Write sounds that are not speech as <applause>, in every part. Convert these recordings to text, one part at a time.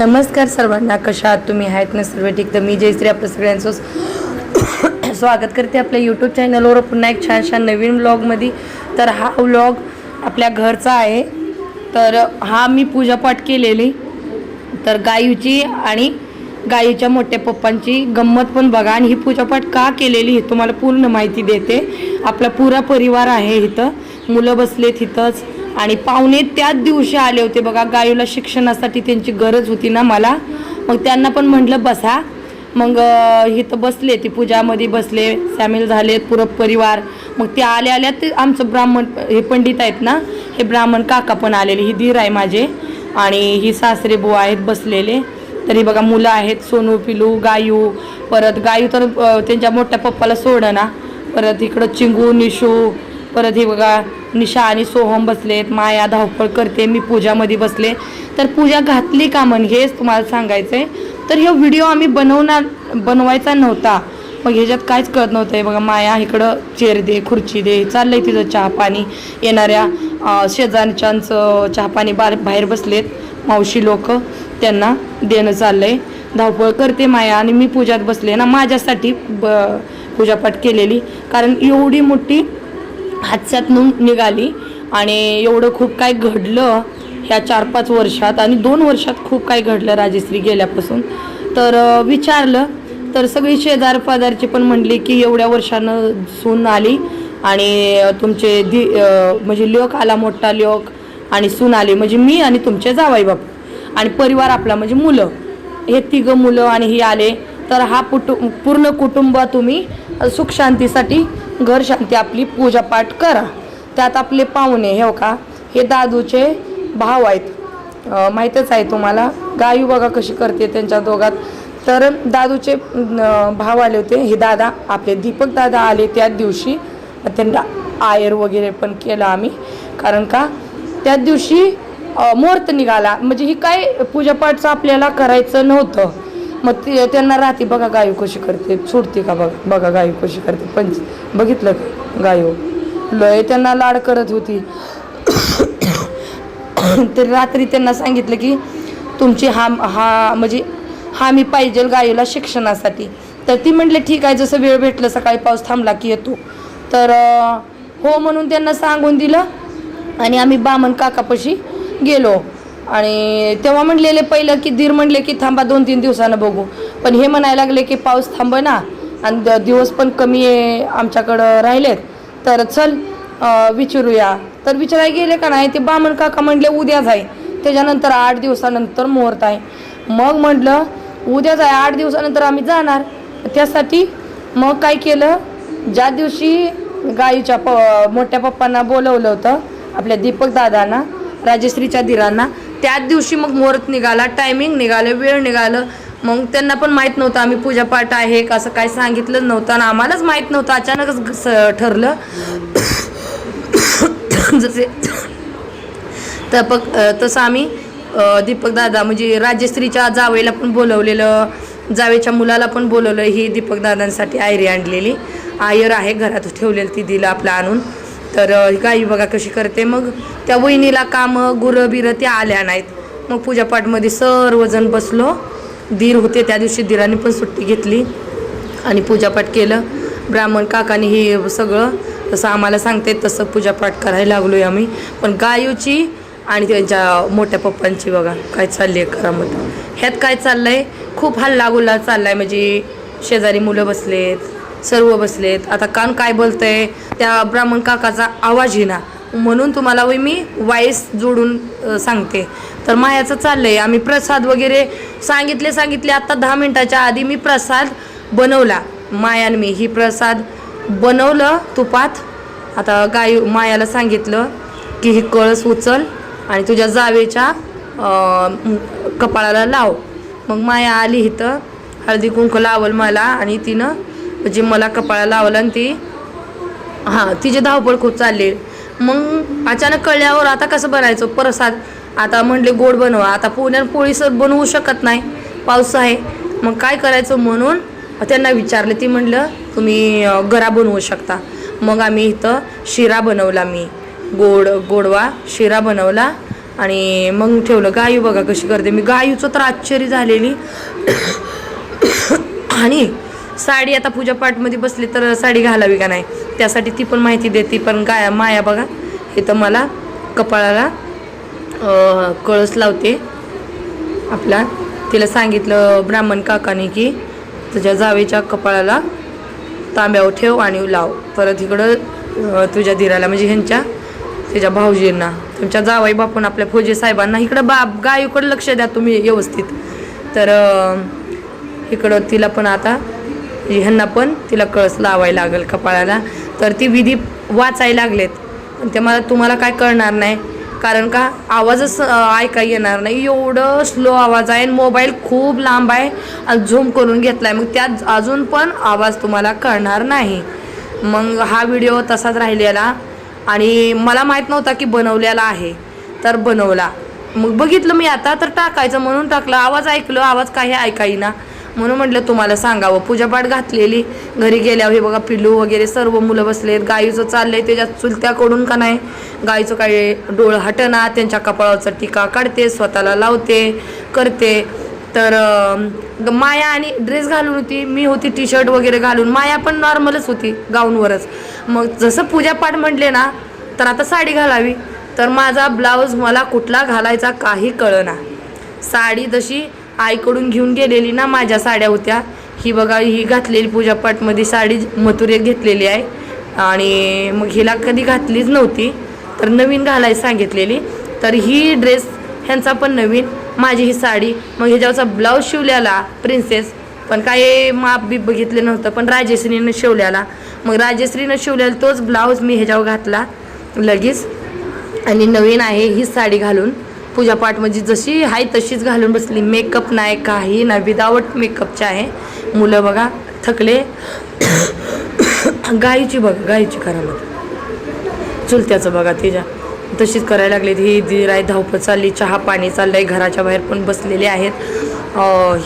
नमस्कार सर्वांना कशा आहात तुम्ही? आहेत ना सर्व ठीक? तर मी जयश्री आपलं सगळ्यांचं स्वागत करते आपल्या यूट्यूब चॅनलवर पुन्हा एक छान छान नवीन व्लॉगमध्ये तर हा व्लॉग आपल्या घरचा आहे. तर हा मी पूजापाठ केलेली. तर गायूची आणि गाईच्या मोठ्या पप्पांची गंमत पण बघा. आणि ही पूजापाठ का केलेली हे तुम्हाला पूर्ण माहिती देते. आपला पुरा परिवार आहे इथं. मुलं बसलेत इथंच. आणि पाहुणे त्याच दिवशी आले होते. बघा गायूला शिक्षणासाठी त्यांची गरज होती ना मला. मग त्यांना पण म्हटलं बसा. मग इथं बसले ती पूजामध्ये बसले सामील झाले पुरं परिवार. मग ते आल्या आल्या ते आमचं ब्राह्मण हे पंडित आहेत ना हे ब्राह्मण काका पण आलेले. ही धीर आहे माझे. आणि ही सासरे बुवा आहेत बसलेले. तरी बघा मुलं आहेत सोनू पिलू गायू. परत गायू तर त्यांच्या मोठ्या पप्पाला सोडना. परत इकडं चिंगू निशू परत हे बघा निशा आणि सोहम बसलेत माया धावपळ करते मी पूजामध्ये बसले. तर पूजा घातली का म्हण हेच तुम्हाला सांगायचं आहे तर हे व्हिडिओ आम्ही बनवणार बनवायचा नव्हता. मग ह्याच्यात काहीच कळत नव्हतं. आहे बघा माया इकडं चेर दे खुर्ची दे चाललंय तिचं चहा पाणी. येणाऱ्या शेजारच्यांचं चहा पाणी बार बाहेर बसलेत. मावशी लोक त्यांना देणं चाललंय. धावपळ करते माया आणि मी पूजात बसले ना माझ्यासाठी ब पूजापाठ केलेली. कारण एवढी मोठी हादसातून निघाली आणि एवढं खूप काय घडलं ह्या चार पाच वर्षात आणि दोन वर्षात खूप काय घडलं राजश्री गेल्यापासून. तर विचारलं तर सगळी शेजार पाजारची पण म्हणली की एवढ्या वर्षानं सून आली आणि तुमचे दि म्हणजे लोक आला मोठा लोक आणि सून आली म्हणजे मी आणि तुमचे जावाई बापू आणि परिवार आपला म्हणजे मुलं. हे तिघं मुलं आणि ही आले. तर हा पुटु पूर्ण कुटुंब तुम्ही सुखशांतीसाठी घर शांती आपली पूजापाठ करा. त्यात आपले पाहुणे हे हो का? हे दादूचे भाव आहेत. माहीतच आहे तुम्हाला गायू बघा कशी करते त्यांच्या दोघात. तर दादूचे भाव आले होते. हे दादा आपले दीपक दादा आले त्याच दिवशी. त्यांना आयर वगैरे पण केलं आम्ही. कारण का त्याच दिवशी मुहूर्त निघाला. म्हणजे ही काय पूजापाठचं आपल्याला करायचं नव्हतं. मग ते त्यांना राहते बघा गायू कशी करते सोडते का बघा बघा गायू कशी करते. पंच बघितलं का गायू? लय त्यांना लाड करत होती. तर रात्री त्यांना सांगितलं की तुमची हा हा म्हणजे हा मी पाहिजे गायूला शिक्षणासाठी. तर ती म्हटले ठीक आहे जसं वेळ भेटलं सकाळी पाऊस थांबला की येतो. तर हो म्हणून त्यांना सांगून दिलं. आणि आम्ही बामण काकापाशी गेलो. आणि तेव्हा म्हणलेले पहिलं की धीर म्हणले की थांबा दोन तीन दिवसानं बघू. पण हे म्हणायला लागले की पाऊस थांब ना आणि द- दिवस पण कमी आहे आमच्याकडं राहिलेत. तर चल विचारूया. तर विचारायला गेले का नाही ते बामण काका म्हणले उद्याच आहे त्याच्यानंतर आठ दिवसानंतर मुहूर्त आहे. मग म्हटलं उद्याच आहे आठ दिवसानंतर आम्ही जाणार. त्यासाठी मग काय केलं ज्या दिवशी गाईच्या प मोठ्या पप्पांना बोलवलं होतं आपल्या दीपक दादांना राजश्रीच्या धीरांना त्याच दिवशी मग मुहूर्त निघाला टायमिंग निघालं वेळ निघालं. मग त्यांना पण माहीत नव्हतं आम्ही पूजापाठ आहे का असं काय सांगितलं नव्हतं. आणि आम्हालाच माहीत नव्हतं अचानकच ठरलं. <coughs> जसे <coughs> तर बघ तसं आम्ही दीपक दादा म्हणजे राजश्रीच्या जावेला पण बोलवलेलं जावेच्या मुलाला पण बोलवलं ही दीपक दादांसाठी आयरी आणलेली. आयर आहे घरात ठेवलेलं ती दिलं आपलं आणून. तर गाई बघा कशी करते. मग त्या वहिनीला कामं गुरं बिरं त्या आल्या नाहीत. मग पूजापाठमध्ये सर्वजण बसलो. दीर होते त्या दिवशी दिराने पण सुट्टी घेतली आणि पूजापाठ केलं. ब्राह्मण काकाने हे सगळं तसं आम्हाला सांगते तसं पूजापाठ करायला लागलो आहे आम्ही. पण गायूची आणि त्यांच्या मोठ्या पप्पांची बघा काय चालली आहे करामत ह्यात काय चाललं आहे खूप हल्ला गुल्ला आहे म्हणजे शेजारी मुलं बसलेत. सर्व बसलेत. आता कान काय बोलतंय? त्या ब्राह्मण काकाचा आवाज येणार म्हणून तुम्हाला मी वाईस जोडून सांगते. तर मायाचं चाललंय. आम्ही प्रसाद वगैरे सांगितले सांगितले. आता दहा मिनिटाच्या आधी मी प्रसाद बनवला. मायान मी. ही प्रसाद बनवलं तुपात. आता गाय मायाला सांगितलं की ही कळस उचल आणि तुझ्या जावेच्या कपाळाला लाव. मग माया आली इथं. हळदी कुंक लावल मला आणि तिनं म्हणजे मला कपाळाला लावलं आणि ती हां तिची धावपळ खूप चालली. मग अचानक कळल्यावर आता कसं बनायचं? प्रसाद आता म्हणले गोड बनवा. आता पुण्यात पोळी सर बनवू शकत नाही. पाऊस आहे. मग काय करायचं म्हणून त्यांना विचारले. ती म्हणलं तुम्ही गरा बनवू शकता. मग आम्ही इथं शिरा बनवला मी. गोड गोडवा शिरा बनवला आणि मग ठेवलं. गायू बघा कशी करते. मी गायूचं तर आश्चर्य झालेली. <coughs> आणि साडी आता पूजापाठमध्ये बसली तर साडी घालावी का नाही? त्यासाठी ती पण माहिती देते पण गाय माया बघा. इथं मला कपाळाला कळस लावते. आपला तिला सांगितलं ब्राह्मण काकाने की तुझ्या जावेच्या कपाळाला तांब्यावर ठेव आणि लाव. परत इकडं तुझ्या धीराला म्हणजे ह्यांच्या त्याच्या भाऊजींना तुमच्या जावाई बापून आपल्या फौजी साहेबांना इकडं बाप गायकडं लक्ष द्या तुम्ही व्यवस्थित. तर इकडं तिला पण आता ह्यांना पण तिला कळस लावायला लागेल कपाळाला. तर ती विधी वाचायला लागलेत. पण ते मला तुम्हाला काय कळणार नाही. कारण का आवाजच ऐका येणार नाही. एवढं स्लो आवाज आहे मोबाईल खूप लांब आहे. आणि झूम करून घेतला आहे मग त्यात अजून पण आवाज तुम्हाला कळणार नाही. मग हा व्हिडिओ तसाच राहिलेला. आणि मला माहीत नव्हता की बनवलेला आहे. तर बनवला. मग बघितलं मी आता तर टाकायचं म्हणून टाकलं. आवाज ऐकलं आवाज काही ऐकाईना म्हणून म्हटलं तुम्हाला सांगावं. पूजापाठ घातलेली. घरी गेल्यावर हे बघा पिल्लू वगैरे सर्व मुलं बसलेत. गाईचं चाललंय त्याच्या चुलत्याकडून का नाही? गाईचं काय डोळ हटना त्यांच्या कपाळाचा टीका काढते स्वतःला लावते करते. तर माया आणि ड्रेस घालून होती. मी होती टी शर्ट वगैरे घालून. माया पण नॉर्मलच होती गाऊनवरच. मग जसं पूजापाठ म्हटले ना तर आता साडी घालावी. तर माझा ब्लाऊज मला कुठला घालायचा काही कळना. साडी जशी आईकडून घेऊन गेलेली ना माझ्या साड्या होत्या. ही बघा ही घातलेली पूजापाठमध्ये साडी मथुरे घेतलेली आहे. आणि मग हिला कधी घातलीच नव्हती तर नवीन घालायला सांगितलेली. तर ही ड्रेस ह्यांचा पण नवीन माझी ही साडी. मग ह्याच्यावरचा ब्लाऊज शिवल्याला प्रिन्सेस पण काय माप बी बघितलं नव्हतं पण राजेश्रीनं शिवल्याला मग राजेश्रीनं शिवलेला तोच ब्लाऊज मी ह्याच्यावर घातला लगेच. आणि नवीन आहे ही साडी घालून. पूजापाठ म्हणजे जशी आहे तशीच घालून बसली. मेकअप नाही काही नाही. विदाउट मेकअपचे आहे. मुलं बघा थकले. <coughs> गाईची बघा गाईची करायला. चुलत्याचं बघा तिच्या. तशीच करायला लागलीत. ही धीर आहे धावपळ चालली. चहा पाणी चाललंय. घराच्या बाहेर पण बसलेले आहेत.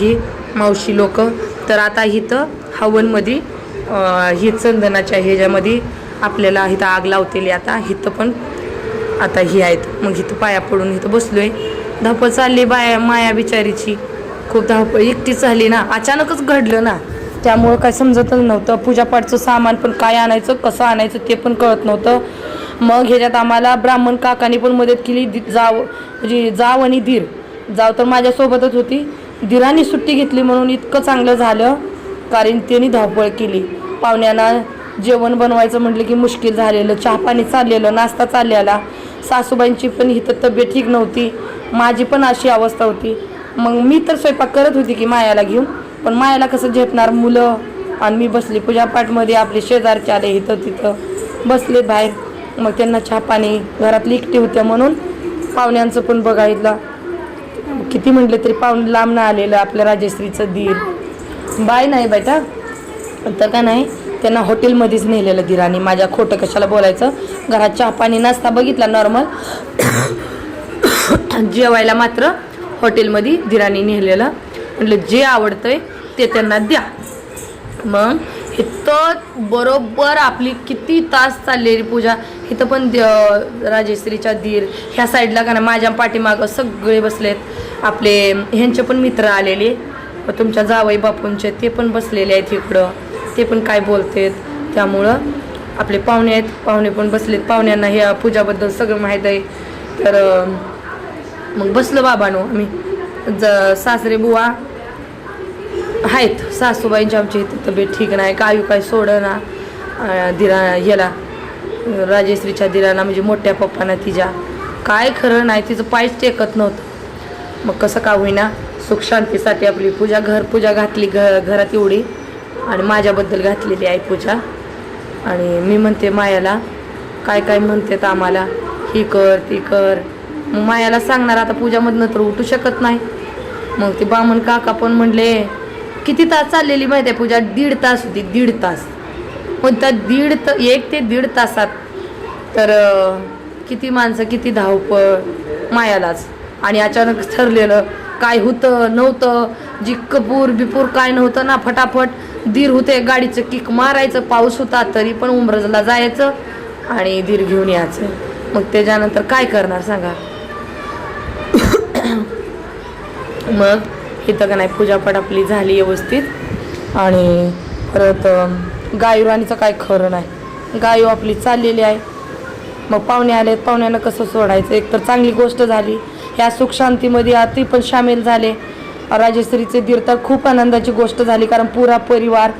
ही मावशी लोक. तर आता इथं हवनमध्ये ही चंदनाच्या ह्याच्यामध्ये आपल्याला इथं आग लावतेली आता. इथं पण आता ही आहेत. मग इथं पाया पडून इथं बसलो आहे धावपळ चालली बाया माया बिचारीची. खूप धावपळ एकटीच झाली ना. अचानकच घडलं ना. त्यामुळं काय समजतच नव्हतं. पूजापाठचं सामान पण काय आणायचं कसं आणायचं ते पण कळत नव्हतं. मग ह्याच्यात आम्हाला ब्राह्मण काकाने पण मदत केली. जाव म्हणजे जाव आणि धीर जाव तर माझ्यासोबतच होती. धीराने सुट्टी घेतली म्हणून इतकं चांगलं झालं. कारण त्यांनी धावपळ केली. पाहुण्यांना जेवण बनवायचं म्हटलं की मुश्किल झालेलं चहा पाणी चाललेलं नाश्ता चाललेला. सासूबाईंची पण इथं तब्येत ठीक नव्हती. माझी पण अशी अवस्था होती. मग मी तर स्वयंपाक करत होती की मायाला घेऊन पण मायाला कसं झेपणार मुलं? आणि मी बसली पूजापाठमध्ये आपले शेजारचे आले इथं तिथं. बसले बाहेर. मग त्यांना चहा पाणी घरातली एकटी होत्या म्हणून पाहुण्यांचं पण बघायला. किती म्हटलं तरी पाहुणे लांब ना आलेलं आपल्या राजेश्रीचं दीर. बाय नाही बेटा. तर का नाही? त्यांना हॉटेलमध्येच नेलेलं दिराने माझ्या खोटं कशाला बोलायचं? घरात चहा पाणी नाश्ता बघितला नॉर्मल जेवायला मात्र हॉटेलमध्ये दिराने नेलेलं. म्हटलं जे आवडतंय ते त्यांना द्या. मग इथं बरोबर आपली किती तास चाललेली पूजा. इथं पण द- राजेश्रीच्या दीर. ह्या साईडला का ना माझ्या पाठीमागं सगळे बसलेत. आपले ह्यांचे पण मित्र आलेले. तुमच्या जावई बापूंचे ते पण बसलेले आहेत इकडं. ते पण काय बोलतेत त्यामुळं आपले पाहुणे आहेत पाहुणे पण बसलेत. पाहुण्यांना ह्या पूजाबद्दल सगळं माहीत आहे. तर मग बसलो बाबानो आम्ही. ज सासरे बुवा आहेत. सासूबाईंची आमची तब्येत ठीक नाही काय काय सोडना दिरा ह्याला राजेश्रीच्या दिराना म्हणजे मोठ्या पप्पांना तिच्या. काय खरं नाही तिचं पायच टेकत नव्हतं. मग कसं का होईना सुख शांतीसाठी आपली पूजा घर पूजा घातली घ घरात एवढी. आणि माझ्याबद्दल घातलेली आहे पूजा. आणि मी म्हणते मायाला काय काय म्हणतात आम्हाला ही कर ती कर. मग मायाला सांगणार आता पूजामधनं तर उठू शकत नाही. मग ते बामण काका पण म्हणले किती तास चाललेली माहिती आहे पूजा? दीड तास होती दीड तास. पण त्या दीड त एक ते दीड तासात. तर किती माणसं किती धावपळ मायालाच. आणि अचानक ठरलेलं काय होतं नव्हतं. जी कपूर बिपूर काय नव्हतं ना फटाफट. धीर होते गाडीचं किक मारायचं पाऊस होता तरी पण उमरजला जायचं आणि धीर घेऊन यायचं. मग त्याच्यानंतर काय करणार सांगा? <coughs> मग इथं का नाही पूजापाठ आपली झाली व्यवस्थित. आणि परत गायू राणीचं काय खरं नाही. गायू आपली चाललेली आहे. मग पाहुणे आले पाहुण्यांना कसं सोडायचं? एक तर चांगली गोष्ट झाली. ह्या सुखशांतीमध्ये शांतीमध्ये पण सामील झाले. राजेश्रीचे दीर तर खूप आनंदाची गोष्ट झाली कारण पुरा परिवार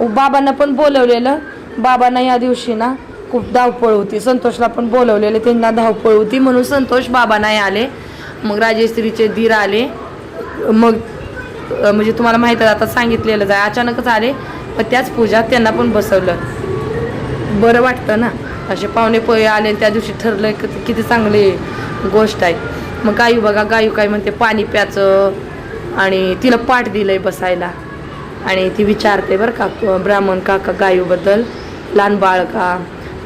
बाबांना पण बोलवलेलं. बाबांना या दिवशी ना खूप धावपळ होती. संतोषला पण बोलवलेलं त्यांना धावपळ होती म्हणून संतोष बाबा नाही आले. मग राजेश्रीचे दीर आले. मग म्हणजे तुम्हाला माहीत आता सांगितलेलं जाय अचानकच आले. पण त्याच पूजा त्यांना पण बसवलं. बरं वाटतं ना? असे पाहुणे पोहे आले त्या दिवशी ठरलं की किती चांगली गोष्ट आहे. मग गायू बघा गायू काय म्हणते पाणी प्याचं आणि तिला पाठ दिलंय बसायला. आणि ती विचारते बरं का ब्राह्मण काका गायूबद्दल लहान बाळ का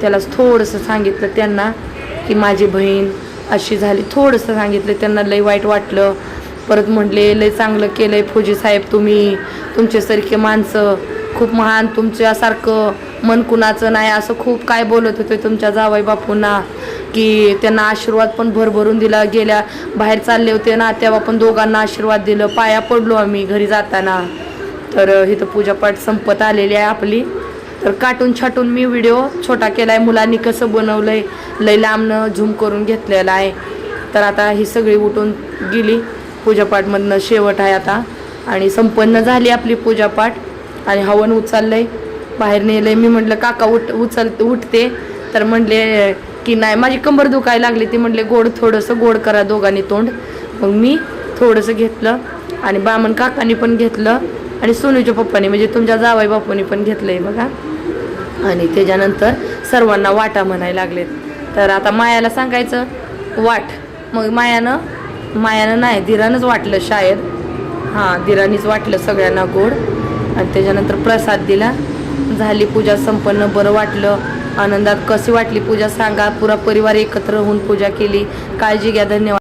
त्याला थोडंसं सांगितलं त्यांना की माझी बहीण अशी झाली. थोडंसं सांगितलं त्यांना लई वाईट वाटलं. परत म्हटले लई चांगलं केलंय फौजी साहेब तुम्ही. तुमच्यासारखे माणसं खूप महान तुमच्यासारखं मन कुणाचं नाही. असं खूप काय बोलत होते तुमच्या जावई बापूंना. की त्यांना आशीर्वाद पण भरभरून दिला. गेल्या बाहेर चालले होते ना तेव्हा पण दोघांना आशीर्वाद दिलं. पाया पडलो आम्ही घरी जाताना. तर इथं पूजापाठ संपत आलेली आहे आपली. तर काटून छाटून मी व्हिडिओ छोटा केला आहे मुलांनी कसं बनवलंय लय लांबनं झूम करून घेतलेला आहे. तर आता ही सगळी उठून गेली. पूजापाठमधनं शेवट आहे आता. आणि संपन्न झाली आपली पूजापाठ. आणि हवन उचललंय. बाहेर नेलंय. मी म्हटलं काका उठ उचल उठते. तर म्हणले की नाही? माझी कंबर दुखायला लागली. ती म्हटले गोड थोडंसं गोड करा दोघांनी तोंड. मग मी थोडंसं घेतलं आणि बामण काकांनी पण घेतलं आणि सोनूच्या पप्पांनी म्हणजे तुमच्या जावाई बापूंनी पण घेतलंय बघा. आणि त्याच्यानंतर सर्वांना वाटा म्हणायला लागलेत. तर आता मायाला सांगायचं वाट. मग मायानं मायानं नाही धीरानंच वाटलं शाळेत. हां धीरानीच वाटलं सगळ्यांना गोड. आणि त्याच्यानंतर प्रसाद दिला. झाली पूजा संपन्न बरं वाटलं. आनंदात कशी वाटली? पूजा सांगा. पुरा परिवार एकत्र होऊन पूजा केली. काळजी घ्या. धन्यवाद.